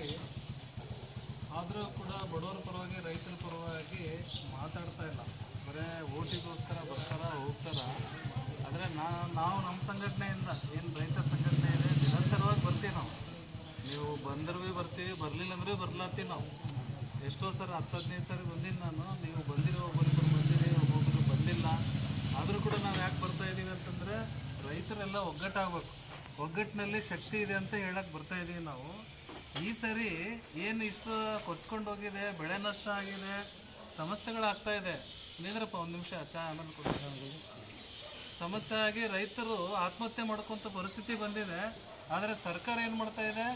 ಆಗಲಿ ಆದರೂ ಕೂಡ ಬಡವರ ಪರವಾಗಿ, ರೈತರ ಪರವಾಗಿ ಮಾತಾಡ್ತಾ ಇಲ್ಲ. ಬರೇ ಓಟಿಗೋಸ್ಕರ ಬರ್ತಾರ, ಹೋಗ್ತಾರ? ಆದರೆ ನಾವು ನಮ್ಮ ಸಂಘಟನೆಯಿಂದ, ಏನು ರೈತ ಸಂಘಟನೆ ಇದೆ, ನಿರಂತರವಾಗಿ ಬರ್ತೀವಿ ನಾವು. ನೀವು ಬಂದ್ರೂ ಬರ್ತೀವಿ, ಬರಲಿಲ್ಲ ಅಂದ್ರೆ ಬರ್ಲಾತ್ತೀವಿ ನಾವು. ಎಷ್ಟೋ ಸರಿ, ಹತ್ತು ಹದಿನೈದು ಸರಿ ಬಂದಿನಿ ನಾನು. ನೀವು ಬಂದಿರೋ ಒಬ್ಬರು ಬಂದಿರಿ ಒಬ್ಬೊಬ್ಬರು ಬಂದಿಲ್ಲ. ಆದರೂ ಕೂಡ ನಾವು ಯಾಕೆ ಬರ್ತಾ ಇದ್ದೀವಿ ಅಂತಂದರೆ ರೈತರೆಲ್ಲ ಒಗ್ಗಟ್ಟಾಗಬೇಕು. ಒಗ್ಗಟ್ಟಿನಲ್ಲಿ ಶಕ್ತಿ ಇದೆ ಅಂತ ಹೇಳಕ್ಕೆ ಬರ್ತಾ ಇದ್ದೀವಿ ನಾವು. ಈ ಸರಿ ಏನು ಇಷ್ಟು ಕೊಚ್ಕೊಂಡು ಹೋಗಿದೆ ಬೆಳೆ ನಷ್ಟ ಆಗಿದೆ ಸಮಸ್ಯೆಗಳಾಗ್ತಾ ಇದೆ. ನಿಂದ್ರಪ್ಪ, ಒಂದು ನಿಮಿಷ, ಚಾ ಆಮೇಲೆ ಕೊಡ್ತೀನಿ ಸಮಸ್ಯೆ ಆಗಿ ರೈತರು ಆತ್ಮಹತ್ಯೆ ಮಾಡ್ಕೊಂತ ಪರಿಸ್ಥಿತಿ ಬಂದಿದೆ. ಆದರೆ ಸರ್ಕಾರ ಏನು ಮಾಡ್ತಾ ಇದೆ?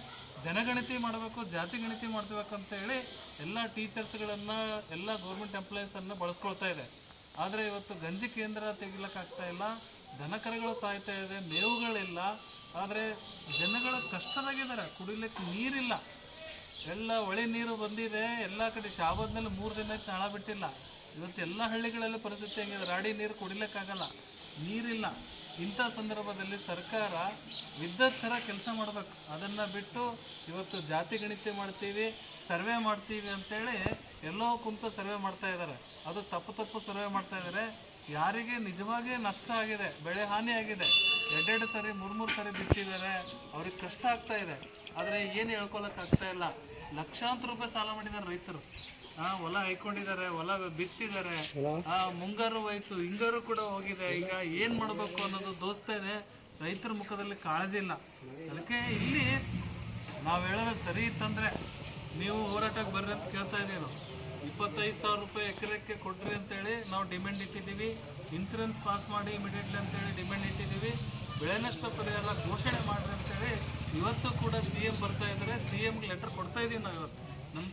ಜನಗಣತಿ ಮಾಡಬೇಕು, ಜಾತಿ ಗಣತಿ ಮಾಡ್ಬೇಕು ಅಂತ ಹೇಳಿ ಎಲ್ಲ ಟೀಚರ್ಸ್ಗಳನ್ನು, ಎಲ್ಲ ಗೌರ್ಮೆಂಟ್ ಎಂಪ್ಲಾಯೀಸನ್ನು ಬಳಸ್ಕೊಳ್ತಾ ಇದೆ. ಆದರೆ ಇವತ್ತು ಗಂಜಿ ಕೇಂದ್ರ ತೆಗಿಲಕ್ಕಾಗ್ತಾ ಇಲ್ಲ. ದನಕರುಗಳು ಸಾಯ್ತಾ ಇದೆ, ಮೇವುಗಳಿಲ್ಲ, ಆದರೆ ಜನಗಳ ಕಷ್ಟದಾಗಿದ್ದಾರೆ. ಕುಡಿಲಿಕ್ಕೆ ನೀರಿಲ್ಲ. ಎಲ್ಲ ಒಳೆ ನೀರು ಬಂದಿದೆ. ಎಲ್ಲ ಕಡೆ ಶಾಬದ್ನಲ್ಲಿ ಮೂರು ದಿನ ನಾಳ ಬಿಟ್ಟಿಲ್ಲ. ಇವತ್ತು ಎಲ್ಲ ಹಳ್ಳಿಗಳಲ್ಲಿ ಪರಿಸ್ಥಿತಿ ಹೆಂಗಿದೆ? ರಾಡಿ ನೀರು ಕುಡಿಲಿಕ್ಕಾಗಲ್ಲ. ನೀರಿಲ್ಲ. ಇಂಥ ಸಂದರ್ಭದಲ್ಲಿ ಸರ್ಕಾರ ವಿದ್ಯುತ್ ಥರ ಕೆಲಸ ಮಾಡಬೇಕು. ಅದನ್ನು ಬಿಟ್ಟು ಇವತ್ತು ಜಾತಿ ಗಣಿತ ಮಾಡ್ತೀವಿ, ಸರ್ವೆ ಮಾಡ್ತೀವಿ ಅಂತೇಳಿ ಎಲ್ಲೋ ಕುಂತು ಸರ್ವೆ ಮಾಡ್ತಾ ಇದ್ದಾರೆ. ಅದು ತಪ್ಪು ತಪ್ಪು ಸರ್ವೆ ಮಾಡ್ತಾ ಇದ್ದಾರೆ. ಯಾರಿಗೆ ನಿಜವಾಗಿ ನಷ್ಟ ಆಗಿದೆ, ಬೆಳೆ ಹಾನಿ ಆಗಿದೆ, ಎರಡೆರಡು ಸರಿ ಮೂರು ಮೂರು ಸರಿ ಬಿಟ್ಟಿದ್ದಾರೆ ಅವ್ರಿಗೆ ಕಷ್ಟ ಆಗ್ತಾ ಇದೆ. ಆದರೆ ಏನು ಹೇಳ್ಕೊಳಕ್ ಆಗ್ತಾ ಇಲ್ಲ. ಲಕ್ಷಾಂತರ ರೂಪಾಯಿ ಸಾಲ ಮಾಡಿದ್ದಾರೆ ರೈತರು. ಆ ಹೊಲ ಹೈಕೊಂಡಿದ್ದಾರೆ ಹೊಲ ಬಿತ್ತಿದ್ದಾರೆ. ಆ ಮುಂಗಾರು ಹೋಯ್ತು ಹಿಂಗಾರು ಕೂಡ ಹೋಗಿದೆ. ಈಗ ಏನ್ ಮಾಡ್ಬೇಕು ಅನ್ನೋದು ದೋಸ್ತೇನೆ ಇದೆ. ರೈತರ ಮುಖದಲ್ಲಿ ಕಾಳಜಿ ಇಲ್ಲ. ಅದಕ್ಕೆ ಇಲ್ಲಿ ನಾವು ಹೇಳೋದು ಸರಿ ಇತ್ತಂದ್ರೆ ನೀವು ಹೋರಾಟಕ್ಕೆ ಬರ್ರಿ ಅಂತ ಕೇಳ್ತಾ ಇದೀವಿ ನಾವು ಇಪ್ಪತ್ತೈದು ಸಾವಿರ ರೂಪಾಯಿ ಎಕರೆಕ್ಕೆ ಕೊಡ್ರಿ ಅಂತೇಳಿ ನಾವು ಡಿಮ್ಯಾಂಡ್ ಇಟ್ಟಿದ್ದೀವಿ. ಇನ್ಸೂರೆನ್ಸ್ ಪಾಸ್ ಮಾಡಿ ಇಮಿಡಿಯೇಟ್ಲಿ ಅಂತೇಳಿ ಡಿಮ್ಯಾಂಡ್ ಇಟ್ಟಿದ್ದೀವಿ. ಬೆಳೆ ನಷ್ಟ ಪರಿಹಾರ ಘೋಷಣೆ ಮಾಡ್ರಿ ಅಂತೇಳಿ ಇವತ್ತು ಕೂಡ ಸಿ ಎಂ ಬರ್ತಾ ಇದ್ದಾರೆ. ಸಿ ಎಂಗೆ ಲೆಟರ್ ಕೊಡ್ತಾ ಇದೀವಿ ನಾವು ಇವತ್ತು. ನಮ್ಮ